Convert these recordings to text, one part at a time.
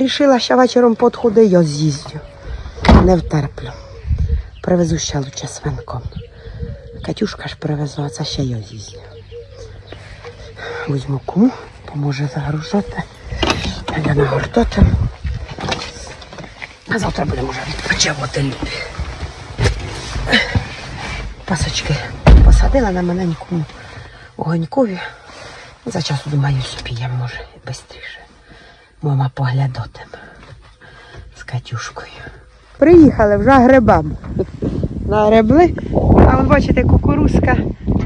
Рішила, що вечором подходи я з'їздю. Не втерплю. Привезу ще лучше свинком. Катюшка ж привезла, а це ще я з'їздю. Візьму кому, поможе загружати. Я нагортати. А завтра будемо вже відпочивати. Пасочки посадила на маленькому огонькові. За часу, думаю, спіємо, може, швидше. Мама поглядатиме з Катюшкою. Приїхали вже грибам. Нагребли. А вон, бачите, кукурузка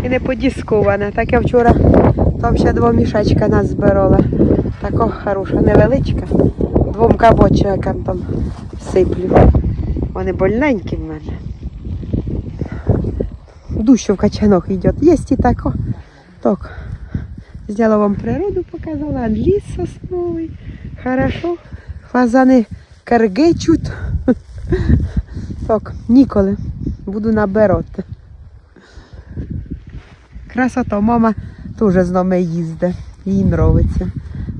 і не подіскована. Так я вчора там ще два мішечка нас збирала. Така хороша, невеличка. Двом кабочкам там сиплю. Вони больненькі в мене. Дущо в качанок йде. Є і тако. Так. Зняла вам природу, показала, ліс сосновий. Хорошо. Фазани каргичуть. Так, ніколи. Буду набирати. Красота, мама теж з нами їздить. Їй подобається.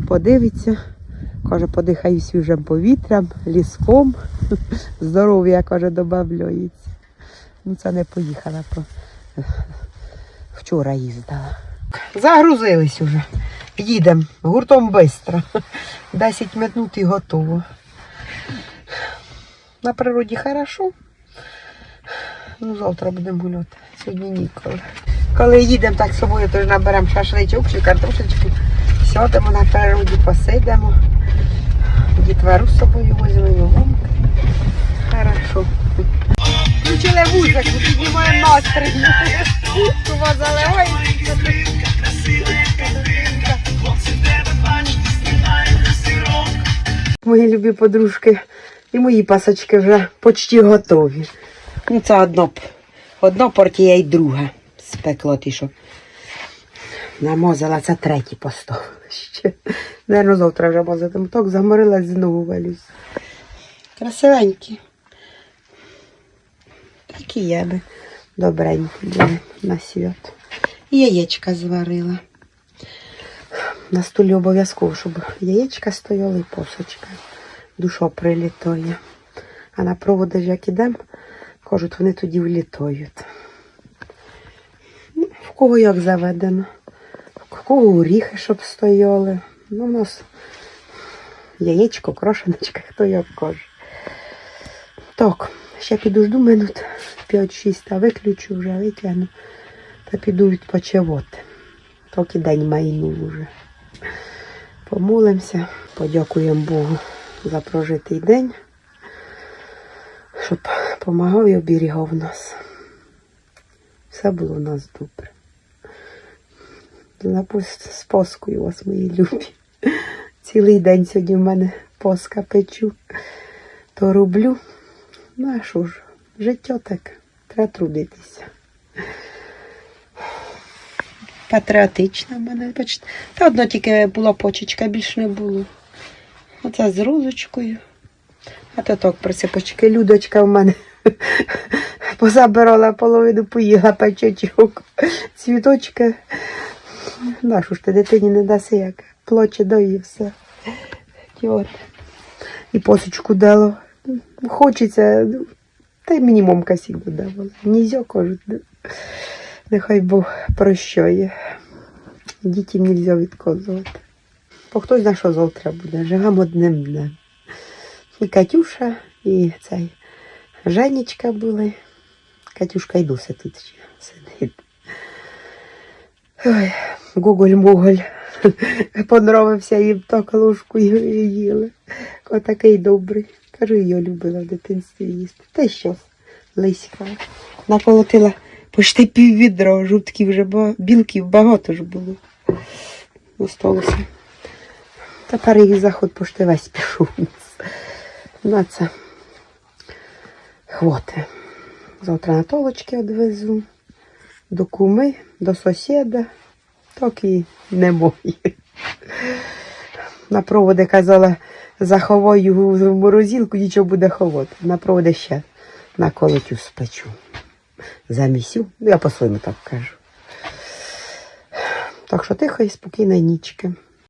Подивиться. Каже, подихаю свіжим повітрям, ліском. Здоров'я, каже, додається. Ну, це не поїхала, вчора їздила. Загрузились уже. Їдемо гуртом швидко. 10 минут і готово. На природі хорошо. Ну, завтра будемо гуляти. Сьогодні ніколи. Коли їдемо так з собою, то наберемо шашличок чи картошечку. Сядемо на природі, посидимо. Дітвору з собою візьмемо мамки. Хорошо. Включили музику, піднімаємо настрій. Кува заливає. Мої любі подружки і мої пасочки вже почти готові. Ну, це одно, одно партія і друга спекло ті, що намазала, це третій поставила ще. Наверно, завтра вже мазатиму. Так заморилась знову валюсь. Красивенькі. Такі є би добренькі були на свят. І яєчка зварила. На столі обов'язково, щоб яєчка стояли і посочка. Душа прилітає. А на проводи як ідемо, кажуть, вони тоді влітають. Ну, в кого як заведено, в кого оріхи, щоб стояли. Ну, у нас яєчко, крошеночка, хто як каже. Так, ще піду жду минут 5-6, а виключу вже, витягну. Та піду відпочивати. Так і день майнув уже. Помолимося, подякуємо Богу за прожитий день, щоб допомагав і оберігав нас. Все було у нас добре. Запусть з Паскою вас, мої любі. Цілий день сьогодні в мене поска печу, то роблю. Ну, а що ж, життя так, треба трудитися. Патріотична в мене, бачите. Та одно тільки була почечка, більш не було. Оце з розочкою. А то так присипочки. Людочка в мене позабирала половину, поїла печечок. Цвіточки. Нашу ж ти дитині не даси як. Плоче дої все. І. І посочку дало. Хочеться. Та й мамка сіду давала. Нізьо, кажуть. Нехай Бог прощає. Дітям не можна відказувати. Бо хтось знає, що завтра буде. Живемо одним днем. І Катюша, і цей Женечка були. Катюшка й досі тут ще сидить. Ой, Гоголь-моголь. Понравився їм так ложку і їли. Отакий добрий. Кажу, я любила в дитинстві їсти. Та й що, лиська. Наколотила почти пів відра, жутків вже білків багато ж було. Осталося. Тепер їх заход почти весь пішов. На це. Хвоти. Завтра на толочки одвезу. До куми, до сусіда. Так і не мої. На проводи казала, заховай його в морозилку, нічого буде ховати. На проводи ще на колотю спечу. Замісю. Ну, я по-своєму так кажу. Так що тихо і спокійної нічки.